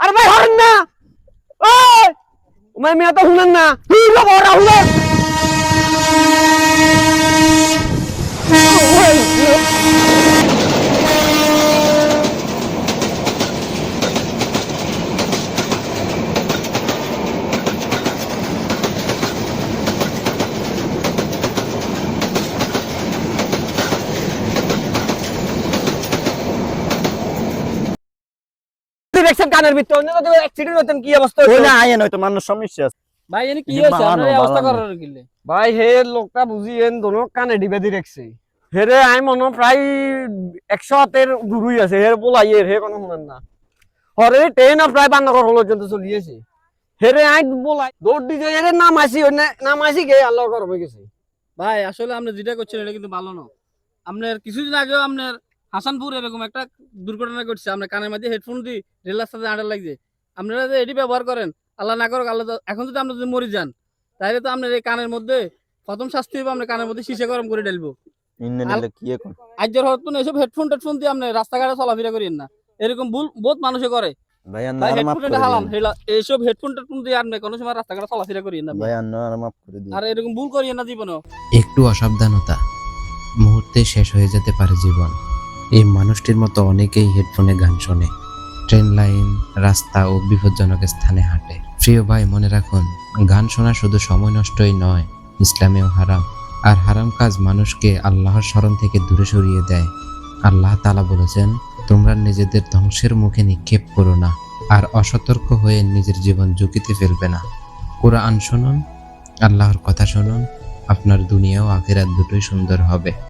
আরে ভাই হরেন না। ও মাই মিয়া তো শুনেন না। হুইলো বড় হুইলো দেখছেন কানের ভিতরে অন্য যদি অ্যাক্সিডেন্ট হতেন কি অবস্থা না আইন মানুষ সমস্যা আছে। ভাই এনে কি জি, হয়েছে? আপনার অবস্থা করার কিলে? ভাই হে লোকটা বুঝিয়েন দোনো কানে ডিবে দি রাখছে। হেরে আই মনে প্রায় একশো হাতের দূরই আছে। হের বলাই এর হে কোনো শুনেন না। হরে ট্রেন প্রায় পর্যন্ত চলিয়েছে হেরে আই বলাই দৌড় দিতে হেরে নাম আসি নাম আসি গে আল্লাহ কর হয়ে গেছে। ভাই আসলে আপনি যেটা করছেন এটা কিন্তু ভালো না। আপনার কিছুদিন আগেও আপনার হাসানপুর এরকম একটা দুর্ঘটনা ঘটছে আপনার কানের মধ্যে হেডফোন দিয়ে রেল রাস্তাতে আড়াল লাগছে। আপনারা যে এটি ব্যবহার করেন আল্লাহ না করুক আল্লাহ এখন যদি আপনি যদি মরে যান তাহলে তো আপনার এই কানের মধ্যে প্রথম শাস্তি হবে আপনার কানের মধ্যে শিশে গরম করে ঢেলবো। এখন? আজকের হয়তো এসব হেডফোন টেডফোন দিয়ে আপনি রাস্তাঘাটে চলাফেরা করেন না। এরকম ভুল বহুত মানুষে করে। এইসব হেডফোন টেডফোন দিয়ে আপনি কোনো সময় রাস্তাঘাটে চলাফেরা করিয়েন না আর এরকম ভুল করিয়েন না জীবনে একটু অসাবধানতা মুহূর্তে শেষ হয়ে যেতে পারে জীবন। এই মানুষটির মতো অনেকেই হেডফোনে গান শোনে। ট্রেন লাইন, রাস্তা ও বিপজ্জনক স্থানে হাঁটে। প্রিয় ভাই, মনে রাখুন, গান শোনা শুধু সময় নষ্টই নয়, ইসলামেও হারাম। আর হারাম কাজ মানুষকে আল্লাহর স্মরণ থেকে দূরে সরিয়ে দেয়। আল্লাহ তালা বলেছেন, তোমরা নিজেদের ধ্বংসের মুখে নিক্ষেপ করো না, আর অসতর্ক হয়ে নিজের জীবন ঝুঁকিতে ফেলবে না। কোরআন শুনুন, আল্লাহর কথা শুনুন, আপনার দুনিয়া ও আখেরাত দুটোই সুন্দর হবে।